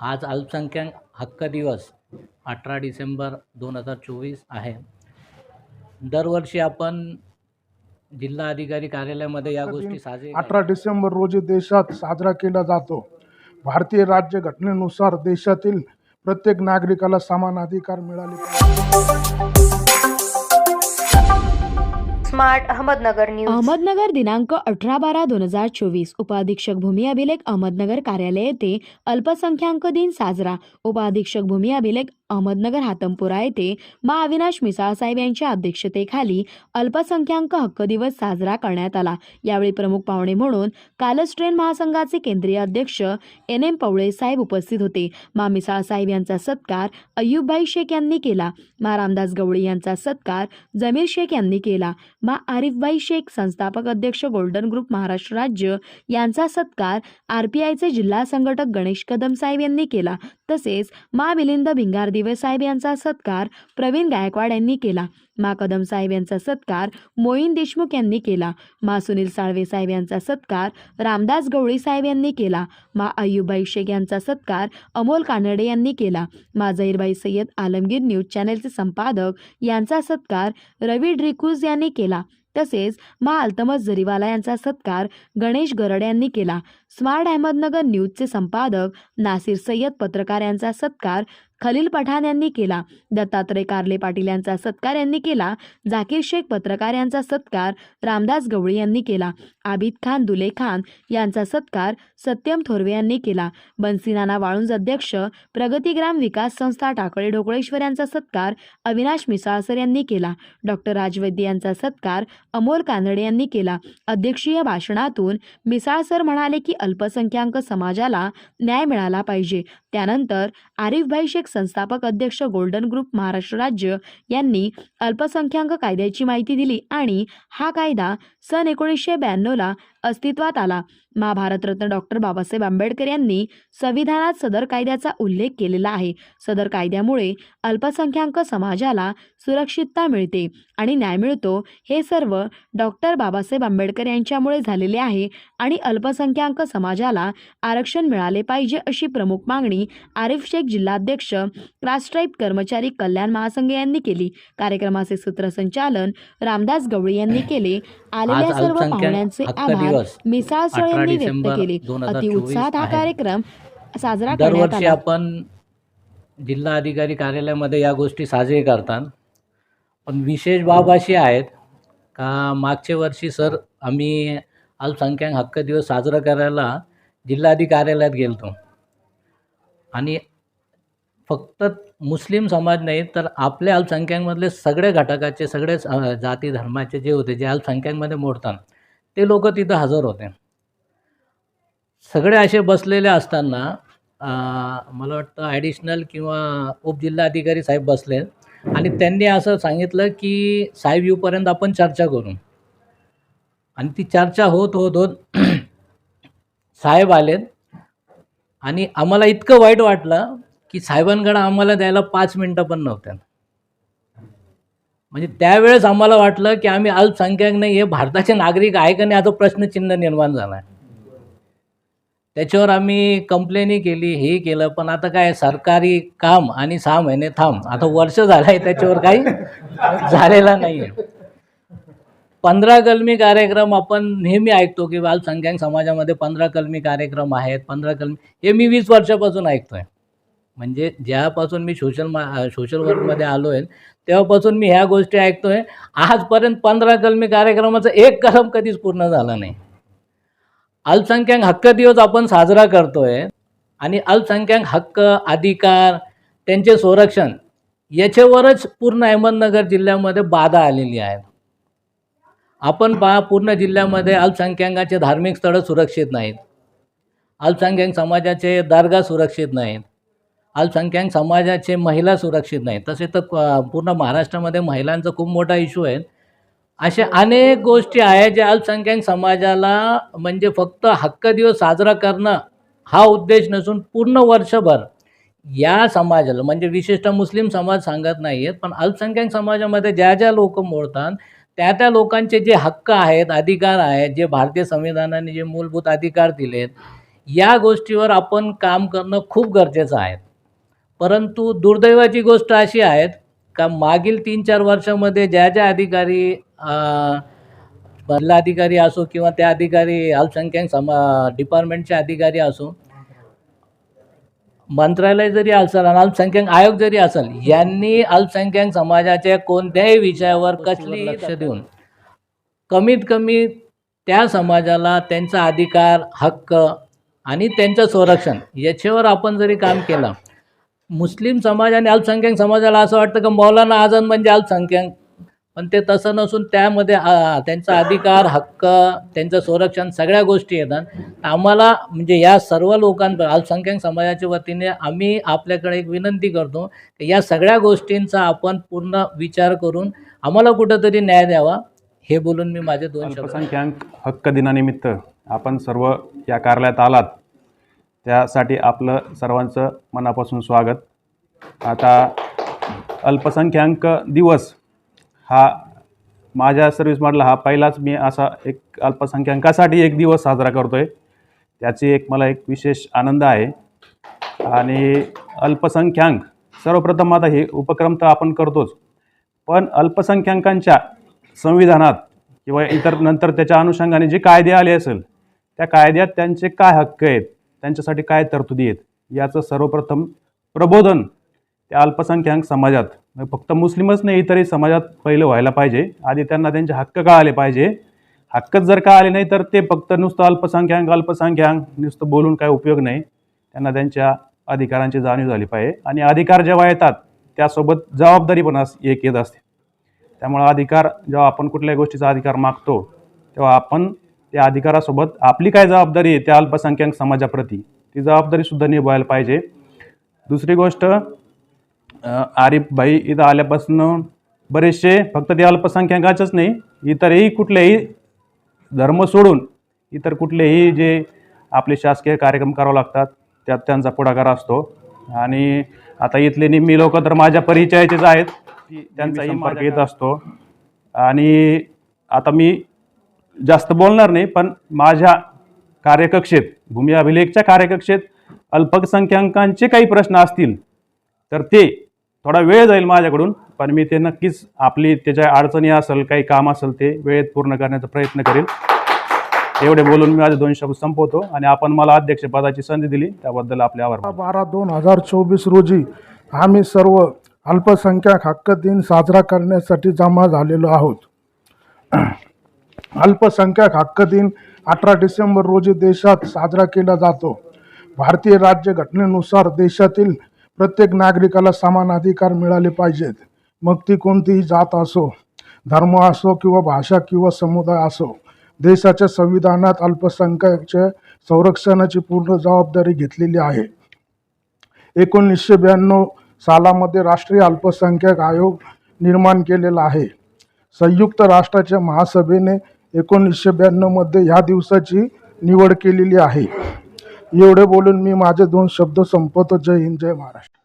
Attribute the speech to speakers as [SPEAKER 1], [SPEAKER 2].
[SPEAKER 1] आज अल्पसंख्याक हक्क दिवस अठरा डिसेंबर दोन हजार चोवीस आहे. दरवर्षी आपण जिल्हा अधिकारी कार्यालयामध्ये या गोष्टी साजरी
[SPEAKER 2] अठरा डिसेंबर रोजी देशात साजरा केला जातो. भारतीय राज्य घटनेनुसार देशातील प्रत्येक नागरिकाला समान अधिकार मिळाले पाहिजे.
[SPEAKER 3] Smart Ahmednagar news.
[SPEAKER 4] अहमदनगर दिनांक अठरा बारा दोन हजार चोवीस. उपाधीक्षक भूमी अभिलेख अहमदनगर कार्यालय येथे अल्पसंख्याक दिन साजरा. उपाधीक्षक भूमी अभिलेख अहमदनगर हातमपुरा येथे मा अविनाश मिसाळ साहेब यांच्या अध्यक्षतेखाली अल्पसंख्याक हक्क दिवस साजरा करण्यात आला. यावेळी प्रमुख पाहुणे म्हणून कालच ट्रेन महासंघाचे केंद्रीय अध्यक्ष एन एम पवळे साहेब उपस्थित होते. मा मिसाळ साहेब यांचा सत्कार अय्यूबभाई शेख यांनी केला. मा रामदास गवळी यांचा सत्कार जमीर शेख यांनी केला. मा आरिफबाई शेख संस्थापक अध्यक्ष गोल्डन ग्रुप महाराष्ट्र राज्य यांचा सत्कार आर पी आयचे जिल्हा संघटक गणेश कदम साहेब यांनी केला. तसेच मा मिलिंद भिंगार दिवेसाहेब यांचा सत्कार प्रवीण गायकवाड यांनी केला. मा कदम साहेब यांचा सत्कार मोईन देशमुख यांनी केला. मा सुनील साळवे साहेब यांचा सत्कार रामदास गवळी साहेब यांनी केला. मा अय्यूबाई शेख यांचा सत्कार अमोल कानडे यांनी केला. मा जहीरबाई सय्यद आलमगीर न्यूज चॅनेलचे संपादक यांचा सत्कार रवी ड्रिकूज यांनी केला. तसेच मा अल्तमस जरीवाला यांचा सत्कार गणेश गरड यांनी केला. स्मार्ट अहमदनगर न्यूजचे संपादक नासिर सय्यद पत्रकार यांचा सत्कार खलील पठाण यांनी केला. दत्तात्रय कारले पाटील यांचा सत्कार यांनी केला. झाकीर शेख पत्रकार यांचा सत्कार रामदास गवळी यांनी केला. आबिद खान दुले खान यांचा सत्कार सत्यम थोरवे यांनी केला. बन्सीनाना वाळुंज अध्यक्ष प्रगतीग्राम विकास संस्था टाकळे ढोकळेश्वर यांचा सत्कार अविनाश मिसाळसर यांनी केला. डॉक्टर राजवैद्य यांचा सत्कार अमोल कानडे यांनी केला. अध्यक्षीय भाषणातून मिसाळ सर म्हणाले की अल्पसंख्याक समाजाला न्याय मिळाला पाहिजे. त्यानंतर आरिफभाई शेख संस्थापक अध्यक्ष गोल्डन ग्रुप महाराष्ट्र राज्य यांनी अल्पसंख्याक कायद्याची माहिती दिली आणि हा कायदा सन एकोणीसशे ब्याण्णवला अस्तित्वात आला. मा भारतरत्न डॉक्टर बाबासाहेब आंबेडकर यांनी संविधानात सदर कायद्याचा उल्लेख केलेला आहे. सदर कायद्यामुळे अल्पसंख्याक समाजाला सुरक्षितता मिळते आणि न्याय मिळतो. हे सर्व डॉक्टर बाबासाहेब आंबेडकर यांच्यामुळे झालेले आहे आणि अल्पसंख्याक समाजाला आरक्षण मिळाले पाहिजे अशी प्रमुख मागणी आरिफ शेख जिल्हाध्यक्ष राष्ट्राईप कर्मचारी कल्याण महासंघ यांनी केली. कार्यक्रमाचे सूत्रसंचालन रामदास गवळी यांनी केले. आलेल्या सर्व पाहुण्यांचे
[SPEAKER 1] हक्क
[SPEAKER 4] आभार मिसाळ यांनी व्यक्त केले.
[SPEAKER 1] हजार
[SPEAKER 4] अतिउत्साहात हा. कार्यक्रम साजरा करण्यात
[SPEAKER 1] दरवर्षी
[SPEAKER 4] आला.
[SPEAKER 1] आपण जिल्हा अधिकारी कार्यालयामध्ये या गोष्टी साजरी करतात. पण विशेष बाब अशी आहेत का मागच्या वर्षी सर आम्ही अल्पसंख्याक हक्क दिवस साजरा करायला जिल्हाधिकारी कार्यालयात गेलतो. आणि फक्त मुस्लिम समाज नाही तर आपल्या अल्पसंख्याकमधले सगळे घटकाचे सगळे जाती धर्माचे जे होते जे अल्पसंख्याकमध्ये मोडतात ते लोक तिथं हजर होते. सगळे असे बसलेले असताना मला वाटतं ॲडिशनल किंवा उपजिल्हाधिकारी साहेब बसले. आणि त्यांनी असं सांगितलं की साहेब येऊपर्यंत आपण चर्चा करू. आणि ती चर्चा होत होत होत साहेब आलेत आणि आम्हाला इतकं वाईट वाटलं की साहेबांकडं आम्हाला द्यायला पाच मिनटं पण नव्हत्या. म्हणजे त्यावेळेस आम्हाला वाटलं की आम्ही अल्पसंख्याक नाही हे भारताचे नागरिक आहे का नाही याचा प्रश्नचिन्ह निर्माण झाला आहे त्याच्यावर आम्ही कंप्लेनही केली हे केलं पण आता काय सरकारी काम आणि सहा महिने थांब आता वर्ष झालं आहे त्याच्यावर काही झालेला नाही आहे पंधरा कलमी कार्यक्रम आपण नेहमी ऐकतो की अल्पसंख्याक समाजामध्ये पंधरा कलमी कार्यक्रम आहेत पंधरा कलमी हे मी वीस वर्षापासून ऐकतोय. म्हणजे ज्यापासून मी सोशल मा सोशल वर्कमध्ये आलो आहे तेव्हापासून मी ह्या गोष्टी ऐकतोय. आजपर्यंत पंधरा कलमी कार्यक्रमाचा एक कलम कधीच पूर्ण झाला नाही. अल्पसंख्याक हक्क दिवस आपण साजरा करतोय आणि अल्पसंख्याक हक्क अधिकार त्यांचे संरक्षण याच्यावरच पूर्ण अहमदनगर जिल्ह्यामध्ये बाधा आलेली आहेत आपण पहा पूर्ण जिल्ह्यामध्ये अल्पसंख्याकाचे धार्मिक स्थळं सुरक्षित नाहीत. अल्पसंख्याक समाजाचे दर्गा सुरक्षित नाहीत. अल्पसंख्याक समाजाचे महिला सुरक्षित नाही तसे तर पूर्ण महाराष्ट्रामध्ये महिलांचा खूप मोठा इश्यू आहे. अशा अनेक गोष्टी आहेत ज्या अल्पसंख्याक समाजाला म्हणजे फक्त हक्क दिवस साजरा करणं हा उद्देश नसून पूर्ण वर्षभर या समाजाला म्हणजे विशिष्ट मुस्लिम समाज सांगत नाही आहेत पण अल्पसंख्याक समाजामध्ये ज्या ज्या लोक मोडतात त्या त्या लोकांचे जे हक्क आहेत अधिकार आहेत जे भारतीय संविधानाने जे मूलभूत अधिकार दिलेत या गोष्टीवर आपण काम करणं खूप गरजेचं आहे. परंतु दुर्दैवाची गोष्ट अशी आहे का मागील तीन चार वर्षामध्ये ज्या ज्या अधिकारी महिला अधिकारी असो किंवा त्या अधिकारी अल्पसंख्याक समा डिपार्टमेंटचे अधिकारी असो मंत्रालय जरी असेल आणि अल्पसंख्याक आयोग जरी असेल यांनी अल्पसंख्याक समाजाच्या कोणत्याही विषयावर कसली लक्ष देऊन कमीत कमी त्या समाजाला त्यांचा अधिकार हक्क आणि त्यांचं संरक्षण याच्यावर आपण जरी काम केलं मुस्लिम समाज आणि अल्पसंख्याक समाजाला असं वाटतं की मौलाना आझाद म्हणजे अल्पसंख्याक. पण ते तसं नसून त्यामध्ये त्यांचा अधिकार हक्क त्यांचं संरक्षण सगळ्या गोष्टी येतात. आम्हाला म्हणजे या सर्व लोकांपर अल्पसंख्याक समाजाच्या वतीने आम्ही आपल्याकडे एक विनंती करतो की या सगळ्या गोष्टींचा आपण पूर्ण विचार करून आम्हाला कुठंतरी न्याय द्यावा. हे बोलून मी माझे दोन
[SPEAKER 5] अल्पसंख्याक हक्क दिनानिमित्त आपण सर्व या कार्यालयात आलात. त्यासाठी आपलं सर्वांचं मनापासून स्वागत. आता अल्पसंख्याक दिवस हा माझ्या सर्व्हिसमधला हा पहिलाच मी असा एक अल्पसंख्याकासाठी एक दिवस साजरा करतो आहे त्याची एक मला एक विशेष आनंद आहे. आणि अल्पसंख्याक सर्वप्रथम आता हे उपक्रम तर आपण करतोच. पण अल्पसंख्याकांच्या संविधानात किंवा इतर नंतर त्याच्या अनुषंगाने जे कायदे आले असेल त्या कायद्यात त्यांचे काय हक्क आहेत? त्यांच्यासाठी काय तरतुदी आहेत याचं सर्वप्रथम प्रबोधन त्या अल्पसंख्याक समाजात. म्हणजे फक्त मुस्लिमच नाही इतरही समाजात पहिलं व्हायला पाहिजे. आधी त्यांना त्यांचे हक्क कळाले पाहिजे? हक्कच जर का आले नाही तर ते फक्त नुसतं अल्पसंख्याक अल्पसंख्याक नुसतं बोलून काय उपयोग नाही. त्यांना त्यांच्या अधिकारांची जाणीव झाली पाहिजे. आणि अधिकार जेव्हा येतात त्यासोबत जबाबदारी पण अस एक येत असते. त्यामुळं अधिकार जेव्हा आपण कुठल्याही गोष्टीचा अधिकार मागतो तेव्हा आपण त्या अधिकारासोबत आपली काय जबाबदारी आहे त्या अल्पसंख्याक समाजाप्रती? ती जबाबदारीसुद्धा निभवायला पाहिजे. दुसरी गोष्ट आरिफ भाई इथं आल्यापासून बरेचसे फक्त ते अल्पसंख्याकाचंच नाही इतरही कुठलेही धर्म सोडून इतर कुठलेही जे आपले शासकीय कार्यक्रम करावे लागतात त्यात त्यांचा पुढाकार असतो. आणि आता इथले निम्मी लोक तर माझ्या परिचयाचेच आहेत. त्यांचाही संपर्क येत असतो. आणि आता मी जास्त बोलणार नाही पण माझ्या कार्यकक्षेत भूमी अभिलेखच्या कार्यकक्षेत अल्पसंख्याकांचे काही प्रश्न असतील तर ते थोडा वेळ जाईल माझ्याकडून पण मी ते नक्कीच आपली त्याच्या अडचणी असेल काही काम असेल ते वेळेत पूर्ण करण्याचा प्रयत्न करेल. एवढे बोलून मी माझे दोन शब्द संपवतो आणि आपण मला अध्यक्षपदाची संधी दिली त्याबद्दल आपले आभार
[SPEAKER 2] बारा दोन हजार चोवीस रोजी आम्ही सर्व अल्पसंख्याक हक्क दिन साजरा करण्यासाठी जमा झालेलो आहोत. अल्पसंख्याक हक्क दिन अठरा डिसेंबर रोजी देशात साजरा केला जातो. भारतीय राज्य घटनेनुसार देशातील प्रत्येक नागरिकाला समान अधिकार मिळाले पाहिजेत. मग ती कोणतीही जात असो धर्म असो किंवा भाषा किंवा समुदाय असो देशाच्या संविधानात अल्पसंख्याकच्या संरक्षणाची पूर्ण जबाबदारी घेतलेली आहे. एकोणीसशे ब्याण्णव सालामध्ये राष्ट्रीय अल्पसंख्याक आयोग निर्माण केलेला आहे. संयुक्त राष्ट्राच्या महासभेने एकोणीसशे ब्याण्णवमध्ये ह्या दिवसाची निवड केलेली आहे. एवढे बोलून मी माझे दोन शब्द संपवतो. जय हिंद जय महाराष्ट्र.